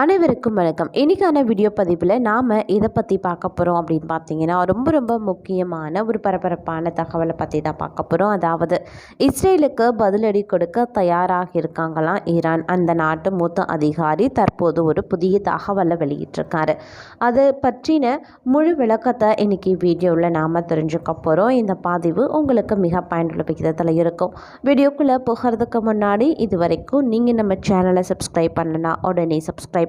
அனைவருக்கும் வணக்கம். இன்றைக்கான வீடியோ பதிவில் நாம் இதை பற்றி பார்க்க போகிறோம் அப்படின்னு பார்த்தீங்கன்னா ரொம்ப ரொம்ப முக்கியமான ஒரு பரபரப்பான தகவலை பற்றி தான் பார்க்க போகிறோம் அதாவது இஸ்ரேலுக்கு பதிலடி கொடுக்க தயாராக இருக்காங்களாம் ஈரான் அந்த நாட்டு மூத்த அதிகாரி தற்போது ஒரு புதிய தகவலை வெளியிட்டிருக்காரு. அது பற்றின முழு விளக்கத்தை இன்றைக்கி வீடியோவில் நாம் தெரிஞ்சுக்க போகிறோம் இந்த பதிவு உங்களுக்கு மிக பயனுள்ள விகிதத்தில் இருக்கும். வீடியோக்குள்ளே போகிறதுக்கு முன்னாடி இது வரைக்கும் நீங்கள் நம்ம சேனலை சப்ஸ்கிரைப் பண்ணலன்னா உடனே சப்ஸ்கிரைப்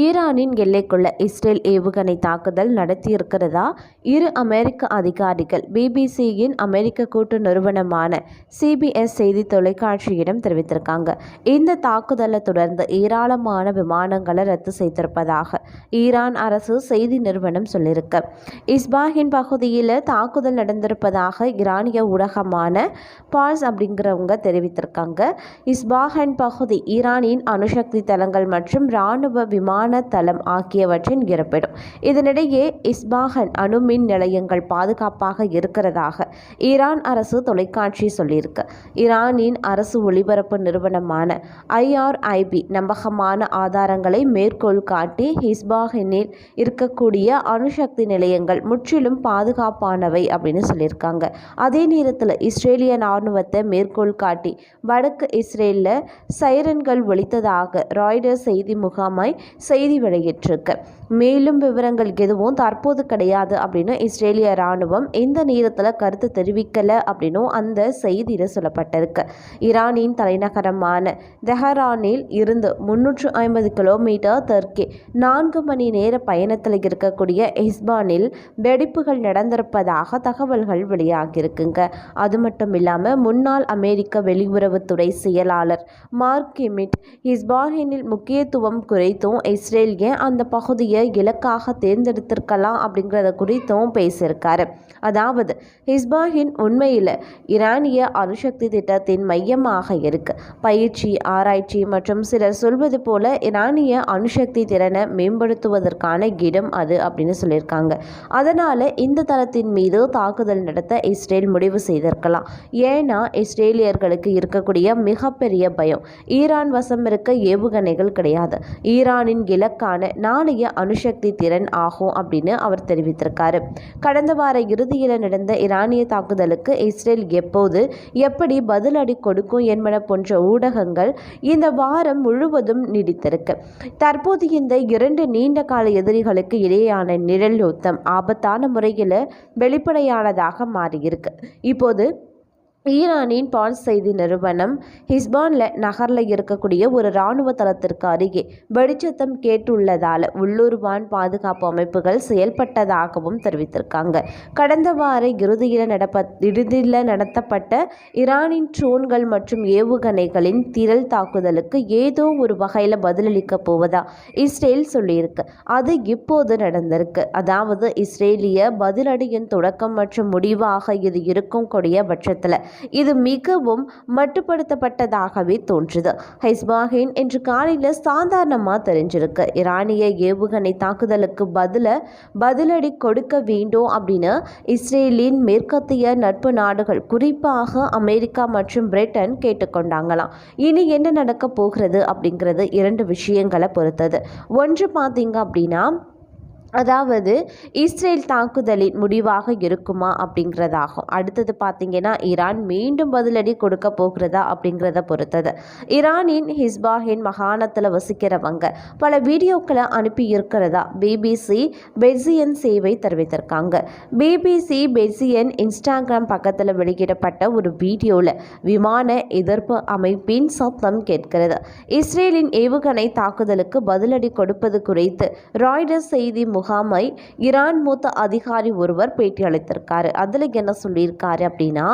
ஈரானின் எல்லைக்குள்ள இஸ்ரேல் ஏவுகணை தாக்குதல் நடத்தியிருக்கிறதா? இரு அமெரிக்க அதிகாரிகள் பிபிசியின் அமெரிக்க கூட்டு நிறுவனமான சிபிஎஸ் செய்தி தொலைக்காட்சியிடம் தெரிவித்திருக்காங்க. இந்த தாக்குதலை தொடர்ந்து ஏராளமான விமானங்களை ரத்து செய்திருப்பதாக ஈரான் அரசு செய்தி நிறுவனம் சொல்லியிருக்கு. இஸ்பாஹின் பகுதியில் தாக்குதல் நடந்திருப்பதாக ஈரானிய ஊடகமான பால்ஸ் அப்படிங்கிறவங்க தெரிவித்திருக்காங்க. இஸ்பாஹன் பகுதி ஈரானின் அணுசக்தி தளங்கள் மற்றும் இராணுவ விமான தளம் ஆகியவற்றின் இருப்பிடம் இதனிடையே இஸ்பாஹன் அணு மின் நிலையங்கள் பாதுகாப்பாக இருக்கிறதாக ஈரான் அரசு தொலைக்காட்சி சொல்லியிருக்கு. ஈரானின் அரசு ஒளிபரப்பு நிறுவனமான ஐஆர்ஐபி நம்பகமான ஆதாரங்களை மேற்கோள் காட்டி ஹிஸ்பாஹனில் இருக்கக்கூடிய அணுசக்தி நிலையங்கள் முற்றிலும் பாதுகாப்பானவை அப்படின்னு சொல்லியிருக்காங்க. அதே நேரத்தில் இஸ்ரேலிய இராணுவத்தை மேற்கோள் காட்டி வடக்கு இஸ்ரேலில் சைரன்கள் ஒழித்ததாக ராய்டர் செய்தி முகாமை செய்தி வெளியிட்டிருக்கு. மேலும் விவரங்கள் எதுவும் தற்போது கிடையாது அப்படின்னு இஸ்ரேலிய இராணுவம் எந்த நேரத்தில் கருத்து தெரிவிக்கலை அப்படின்னும் அந்த செய்தியில் சொல்லப்பட்டிருக்கு. ஈரானின் தலைநகரமான தெஹரானில் இருந்து முன்னூற்று ஐம்பது கிலோமீட்டர் தெற்கே நான்கு மணி நேர பயணத்தில் இருக்கக்கூடிய இஸ்பானில் வெடிப்புகள் நடந்திருப்பதாக தகவல்கள் வெளியாகியிருக்குங்க. அது மட்டும் இல்லாமல் முன்னாள் அமெரிக்க வெளியுறவுத்துறை செயலாளர் மார்க் கிமிட் ஹிஸ்பாஹினில் முக்கியத்துவம் குறைத்தும் இஸ்ரேல் ஏன் அந்த இலக்காக தேர்ந்தெடுத்திருக்கலாம் அப்படிங்கிறத குறித்தும் பேசியிருக்காரு. அதாவது ஹிஸ்பாஹின் உண்மையில் ஈரானிய அணுசக்தி திட்டத்தின் மையமாக இருக்கு. பயிற்சி ஆராய்ச்சி மற்றும் சிலர் சொல்வது போல ஈரானிய அணுசக்தி திறனை மேம்படுத்துவதற்கான இடம் அது அப்படின்னு சொல்லியிருக்காங்க. அதனால் இந்த தளத்தின் மீது தாக்குதல் நடத்த இஸ்ரேல் முடிவு செய்திருக்கலாம். ஏன்னா இஸ்ரேலியர்களுக்கு இருக்கக்கூடிய மிகப்பெரிய பயம். ஈரான் வசம் இருக்க ஏவுகணைகள் கிடையாது. ஈரானின் இலக்கான நாளைய அணுசக்தி திறன் ஆகும் அப்படின்னு அவர் தெரிவித்திருக்காரு. கடந்த வார இறுதியில் நடந்த ஈரானிய தாக்குதலுக்கு இஸ்ரேல் எப்போது எப்படி பதிலடி கொடுக்கும் என்பன போன்ற ஊடகங்கள் இந்த வாரம் முழுவதும் நீடித்திருக்கு. தற்போது இந்த இரண்டு நீண்ட கால எதிரிகளுக்கு இடையேயான நிழல் யுத்தம் ஆபத்தான முறையில் வெளிப்படையானதாக மாறியிருக்கு. இப்போது ஈரானின் பான்ஸ் செய்தி நிறுவனம் ஹிஸ்பான்ல நகரில் இருக்கக்கூடிய ஒரு இராணுவ தளத்திற்கு அருகே வெடிச்சத்தம் கேட்டுள்ளதால் உள்ளூர் வான் பாதுகாப்பு அமைப்புகள் செயல்பட்டதாகவும் தெரிவித்திருக்காங்க. கடந்த வார இறுதியில் நடப்ப இறுதியில் நடத்தப்பட்ட ஈரானின் ட்ரோன்கள் மற்றும் ஏவுகணைகளின் திரள் தாக்குதலுக்கு ஏதோ ஒரு வகையில் பதிலளிக்க போவதா இஸ்ரேல் சொல்லியிருக்கு. அது இப்போது நடந்திருக்கு. அதாவது இஸ்ரேலிய பதிலடியின் தொடக்கம் மற்றும் முடிவாக இது இருக்கும் கூடிய பட்சத்தில் இது மிகவும் மட்டுப்படுத்தப்பட்டதாகவே தோன்றுது. ஹைஸ்பாகின் இன்று காலையில் சாதாரணமாக தெரிஞ்சிருக்கு. ஈரானிய ஏவுகணை தாக்குதலுக்கு பதில பதிலடி கொடுக்க வேண்டும் அப்படின்னு இஸ்ரேலின் மேற்கத்திய நட்பு நாடுகள் குறிப்பாக அமெரிக்கா மற்றும் பிரிட்டன் கேட்டுக்கொண்டாங்களாம் இனி என்ன நடக்க போகிறது அப்படிங்கிறது இரண்டு விஷயங்களை பொறுத்தது. ஒன்று பார்த்தீங்க அப்படின்னா அதாவது இஸ்ரேல் தாக்குதலின் முடிவாக இருக்குமா அப்படிங்கிறதாகும். அடுத்தது பார்த்தீங்கன்னா ஈரான் மீண்டும் பதிலடி கொடுக்க போகிறதா அப்படிங்கிறத பொறுத்தது. ஈரானின் ஹிஸ்பாஹின் மகாணத்தில் வசிக்கிறவங்க பல வீடியோக்களை அனுப்பி இருக்கிறதா? பிபிசி பெர்சியன் சேவை தெரிவித்திருக்காங்க. பிபிசி பெர்சியன் இன்ஸ்டாகிராம் பக்கத்தில் வெளியிடப்பட்ட ஒரு வீடியோவில் விமான எதிர்ப்பு அமைப்பின் சத்தம் கேட்கிறது. இஸ்ரேலின் ஏவுகணை தாக்குதலுக்கு பதிலடி கொடுப்பது குறித்து ராய்டர்ஸ் செய்தி முகாமை ஈரான் மூத்த அதிகாரி ஒருவர் பேட்டி அளித்திருக்காரு. அதில் என்ன சொல்லியிருக்காரு அப்படின்னா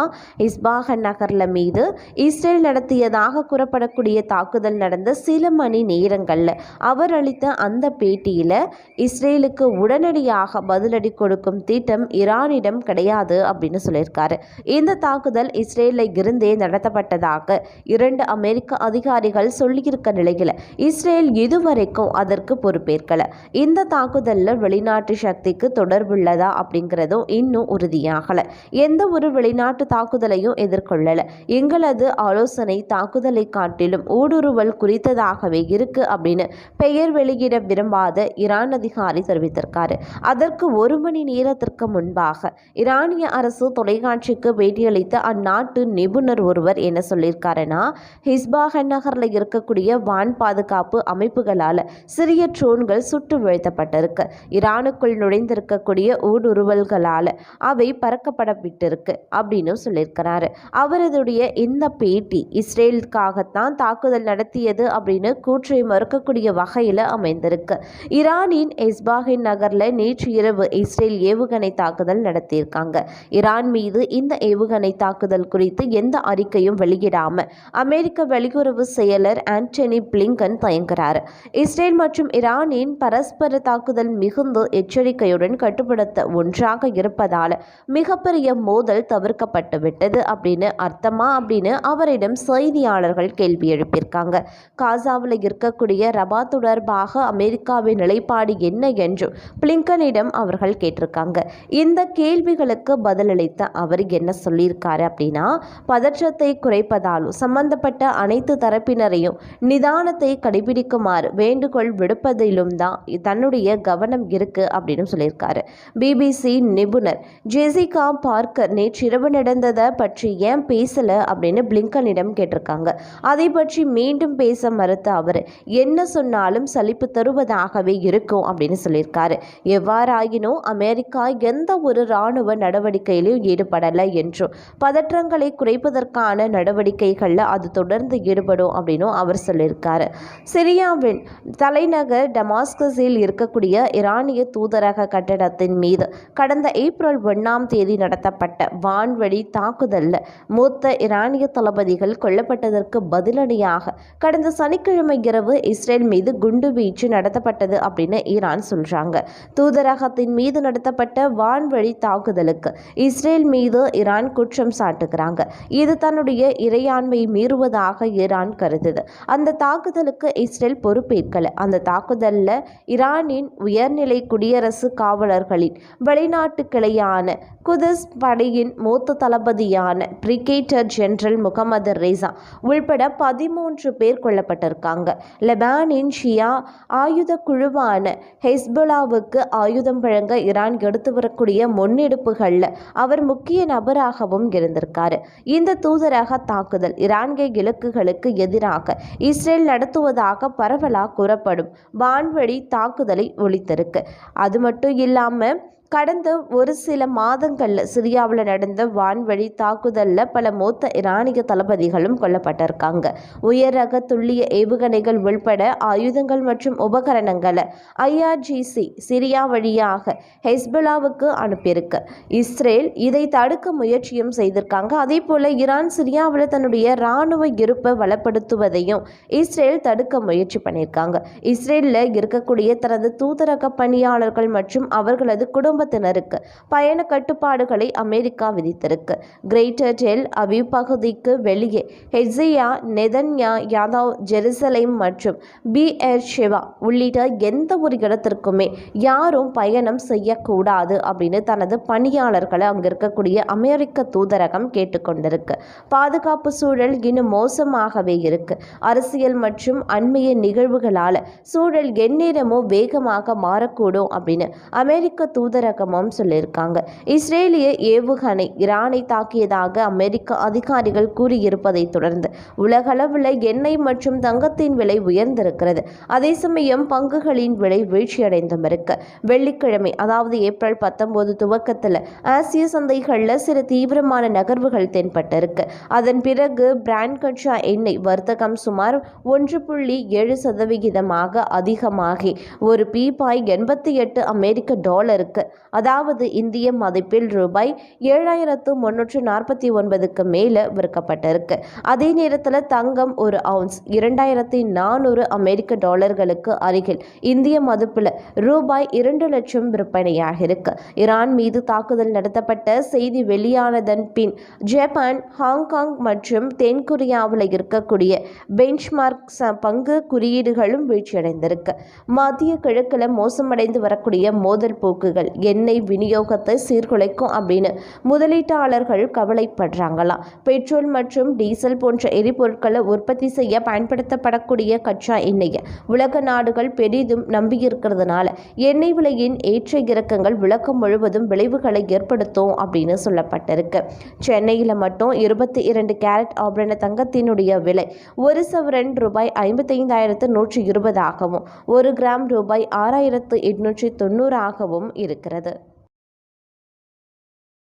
இஸ்பாகன் நகரில் மீது இஸ்ரேல் நடத்தியதாக கூறப்படக்கூடிய தாக்குதல் நடந்த சில மணி நேரங்களில் அவர் அளித்த அந்த பேட்டியில் இஸ்ரேலுக்கு உடனடியாக பதிலடி கொடுக்கும் திட்டம் ஈரானிடம் கிடையாது அப்படின்னு சொல்லியிருக்காரு. இந்த தாக்குதல் இஸ்ரேலில் இருந்தே நடத்தப்பட்டதாக இரண்டு அமெரிக்க அதிகாரிகள் சொல்லியிருக்க நிலையில் இஸ்ரேல் இதுவரைக்கும் அதற்கு பொறுப்பேற்கல. இந்த தாக்குதலில் வெளிநாட்டு சக்திக்கு தொடர்புள்ளதா அப்படிங்கிறதும் இன்னும் உறுதியாகலை. எந்த ஒரு வெளிநாட்டு தாக்குதலையும் எதிர்கொள்ளலை. எங்களது ஆலோசனை தாக்குதலை காட்டிலும் ஊடுருவல் குறித்ததாகவே இருக்கு அப்படின்னு பெயர் வெளியிட விரும்பாத ஈரான் அதிகாரி தெரிவித்திருக்காரு. அதற்கு ஒரு மணி நேரத்திற்கு முன்பாக ஈரானிய அரசு தொலைக்காட்சிக்கு பேட்டியளித்த அந்நாட்டு நிபுணர் ஒருவர் என்ன சொல்லியிருக்காருன்னா ஹிஸ்பாகன் நகரில் இருக்கக்கூடிய வான் பாதுகாப்பு அமைப்புகளால் சிறிய ட்ரோன்கள் சுட்டு வீழ்த்தப்பட்டிருக்கு. ஈரானுக்குள் நுழைந்திருக்கக்கூடிய ஊடுருவல்களால் அவை பறக்கப்படவிட்டிருக்கு அப்படின்னு சொல்லியிருக்கிறாரு. அவரதுடைய இந்த பேட்டி இஸ்ரேலுக்காகத்தான் தாக்குதல் நடத்தியது அப்படின்னு கூற்றை மறுக்கக்கூடிய வகையில் அமைந்திருக்கு. ஈரானின் எஸ்பாகின் நகரில் நேற்று இரவு இஸ்ரேல் ஏவுகணை தாக்குதல் நடத்தியிருக்காங்க. ஈரான் மீது இந்த ஏவுகணை தாக்குதல் குறித்து எந்த அறிக்கையும் வெளியிடாம அமெரிக்க வெளியுறவு செயலர் ஆண்டனி பிளிங்கன் தயங்குகிறார் இஸ்ரேல் மற்றும் ஈரானின் பரஸ்பர தாக்குதல் மிகுந்த எச்சரிக்கையுடன் கட்டுப்படுத்த ஒன்றாக இருப்பதால் மிகப்பெரிய மோதல் தவிர்க்கப்பட்டு விட்டது அப்படின்னு அர்த்தமா அப்படின்னு அவரிடம் செய்தியாளர்கள் கேள்வி எழுப்பியிருக்காங்க. காசாவில் இருக்கக்கூடிய ரபா தொடர்பாக அமெரிக்காவின் நிலைப்பாடு என்ன என்றும் பிளிங்கனிடம் அவர்கள் கேட்டிருக்காங்க. இந்த கேள்விகளுக்கு பதிலளித்த அவர் என்ன சொல்லியிருக்காரு அப்படின்னா பதற்றத்தை குறைப்பதாலும் சம்பந்தப்பட்ட அனைத்து தரப்பினரையும் நிதானத்தை கடைபிடிக்குமாறு வேண்டுகோள் விடுப்பதிலும் தான் தன்னுடைய கவனம் இருக்கு அப்படின்னு சொல்லியிருக்காரு. பிபிசி நிபுணர் ஜெசிகா பார்க்கர் நேற்றிரவு நடந்ததை பற்றி ஏன் பேசலை அப்படின்னு பிளிங்கனிடம் கேட்டிருக்காங்க. அதை பற்றி மீண்டும் பேச மறுத்த அவர் என்ன சொன்னாலும் சலிப்பு தருவதாகவே இருக்கும் அப்படின்னு சொல்லியிருக்காரு. எவ்வாறாயினும் அமெரிக்கா எந்த ஒரு இராணுவ நடவடிக்கையிலும் ஈடுபடலை என்றும் பதற்றங்களை குறைப்பதற்கான நடவடிக்கைகளில் அது தொடர்ந்து ஈடுபடும் அப்படின்னும் அவர் சொல்லியிருக்காரு. சிரியாவின் தலைநகர் டமாஸ்கஸில் இருக்கக்கூடிய ஈரானிய தூதரக கட்டடத்தின் மீது கடந்த ஏப்ரல் ஒன்றாம் தேதி நடத்தப்பட்ட வான்வழி தாக்குதலில் மூத்த ஈரானிய தளபதிகள் கொல்லப்பட்டதற்கு பதிலடியாக கடந்த சனிக்கிழமை இரவு இஸ்ரேல் மீது குண்டு வீச்சு நடத்தப்பட்டது அப்படின்னு ஈரான் சொல்றாங்க. தூதரகத்தின் மீது நடத்தப்பட்ட வான்வழி தாக்குதலுக்கு இஸ்ரேல் மீது ஈரான் குற்றம் சாட்டுகிறாங்க. இது தன்னுடைய இறையாண்மை மீறுவதாக ஈரான் கருதுது. அந்த தாக்குதலுக்கு இஸ்ரேல் பொறுப்பேற்கல. அந்த தாக்குதலில் ஈரானின் உயர்நிலை குடியரசு காவலர்களின் வெளிநாட்டு கிளையான குதிஸ் படையின் மூத்த தளபதியான பிரிகேட்டர் ஜெனரல் முகமது ரேசா உள்பட பதிமூன்று பேர் கொல்லப்பட்டிருக்காங்க. லெபானின் ஷியா ஆயுத குழுவான ஹெஸ்புல்லாவுக்கு ஆயுதம் வழங்க ஈரான் எடுத்து வரக்கூடிய முன்னெடுப்புகளில் அவர் முக்கிய நபராகவும் இருந்திருக்காரு. இந்த தூதரக தாக்குதல் ஈரானிய இலக்குகளுக்கு எதிராக இஸ்ரேல் நடத்துவதாக பரவலாக கூறப்படும் வான்வழி தாக்குதலை ஒழித்திருக்கு. அது மட்டும் இல்லாமல் கடந்த ஒரு சில மாதங்களில் சிரியாவில் நடந்த வான்வழி தாக்குதலில் பல மூத்த ஈரானிய தளபதிகளும் கொல்லப்பட்டிருக்காங்க. உயர் ரக துல்லிய ஏவுகணைகள் உள்பட ஆயுதங்கள் மற்றும் உபகரணங்களை ஐஆர்ஜிசி சிரியா வழியாக ஹெஸ்புல்லாவுக்கு அனுப்பியிருக்கு. இஸ்ரேல் இதை தடுக்க முயற்சியும் செய்திருக்காங்க. அதே போல் ஈரான் சிரியாவில் தன்னுடைய இராணுவ இருப்பை வளப்படுத்துவதையும் இஸ்ரேல் தடுக்க முயற்சி பண்ணியிருக்காங்க. இஸ்ரேலில் இருக்கக்கூடிய தனது தூதரக பணியாளர்கள் மற்றும் அவர்களது குடும்ப குடும்பத்தினருக்கு பயண கட்டுப்பாடுகளை அமெரிக்கா விதித்திருக்கு. கிரேட்டர் டெல் அவி பகுதிக்கு வெளியே ஹெசியா நெதன்யா யாதவ் ஜெருசலேம் மற்றும் பி எர் ஷிவா உள்ளிட்ட எந்த ஒரு இடத்திற்குமே யாரும் பயணம் செய்யக்கூடாது அப்படின்னு தனது பணியாளர்களை அங்கே இருக்கக்கூடிய அமெரிக்க தூதரகம் கேட்டுக்கொண்டிருக்கு. பாதுகாப்பு சூழல் இன்னும் மோசமாகவே இருக்கு. அரசியல் மற்றும் அண்மைய நிகழ்வுகளால் சூழல் எந்நேரமோ வேகமாக மாறக்கூடும் அப்படின்னு அமெரிக்க தூதரகம் தூதரகமும் சொல்லியிருக்காங்க. இஸ்ரேலிய ஏவுகணை ஈரானை தாக்கியதாக அமெரிக்க அதிகாரிகள் கூறியிருப்பதை தொடர்ந்து உலகளவில் எண்ணெய் மற்றும் தங்கத்தின் விலை உயர்ந்திருக்கிறது. அதே சமயம் பங்குகளின் விலை வீழ்ச்சியடைந்தும் இருக்கு வெள்ளிக்கிழமை அதாவது ஏப்ரல் பத்தொன்பது துவக்கத்தில் ஆசிய சந்தைகளில் சில தீவிரமான நகர்வுகள் தென்பட்டிருக்கு. அதன் பிறகு பிராண்ட் கச்சா எண்ணெய் வர்த்தகம் சுமார் ஒன்று புள்ளி ஏழு சதவிகிதமாக அதிகமாகி ஒரு பீப்பாய் எண்பத்தி எட்டு அமெரிக்க டாலருக்கு அதாவது இந்திய மதிப்பில் ரூபாய் ஏழாயிரத்து முன்னூற்று நாற்பத்தி ஒன்பதுக்கு மேலே விற்கப்பட்டிருக்கு. அதே நேரத்தில் தங்கம் ஒரு அவுன்ஸ் இரண்டாயிரத்தி நானூறு அமெரிக்க டாலர்களுக்கு அருகில் இந்திய மதிப்பில் ரூபாய் இரண்டு லட்சம் விற்பனையாக இருக்கு. ஈரான் மீது தாக்குதல் நடத்தப்பட்ட செய்தி வெளியானதன் பின் ஜப்பான் ஹாங்காங் மற்றும் தென்கொரியாவில் இருக்கக்கூடிய பெஞ்ச்மார்க் ச- பங்கு குறியீடுகளும் வீழ்ச்சியடைந்திருக்கு. மத்திய கிழக்கில் மோசமடைந்து வரக்கூடிய மோதல் போக்குகள் எண்ணெய் விநியோகத்தை சீர்குலைக்கும் அப்படின்னு முதலீட்டாளர்கள் கவலைப்படுறாங்களாம் பெட்ரோல் மற்றும் டீசல் போன்ற எரிபொருட்களை உற்பத்தி செய்ய பயன்படுத்தப்படக்கூடிய கச்சா எண்ணெயை. உலக நாடுகள் பெரிதும் நம்பியிருக்கிறதுனால எண்ணெய் விலையின் ஏற்ற இறக்கங்கள் உலகம் முழுவதும் விளைவுகளை ஏற்படுத்தும் அப்படின்னு சொல்லப்பட்டிருக்கு. சென்னையில் மட்டும் இருபத்தி இரண்டு கேரட் ஆபரண தங்கத்தினுடைய விலை ஒரு சவரன் ரூபாய் ஐம்பத்தைந்தாயிரத்து நூற்றி இருபதாகவும் ஒரு கிராம் ரூபாய் ஆறாயிரத்து எட்நூற்றி தொண்ணூறாகவும் இருக்கிறது.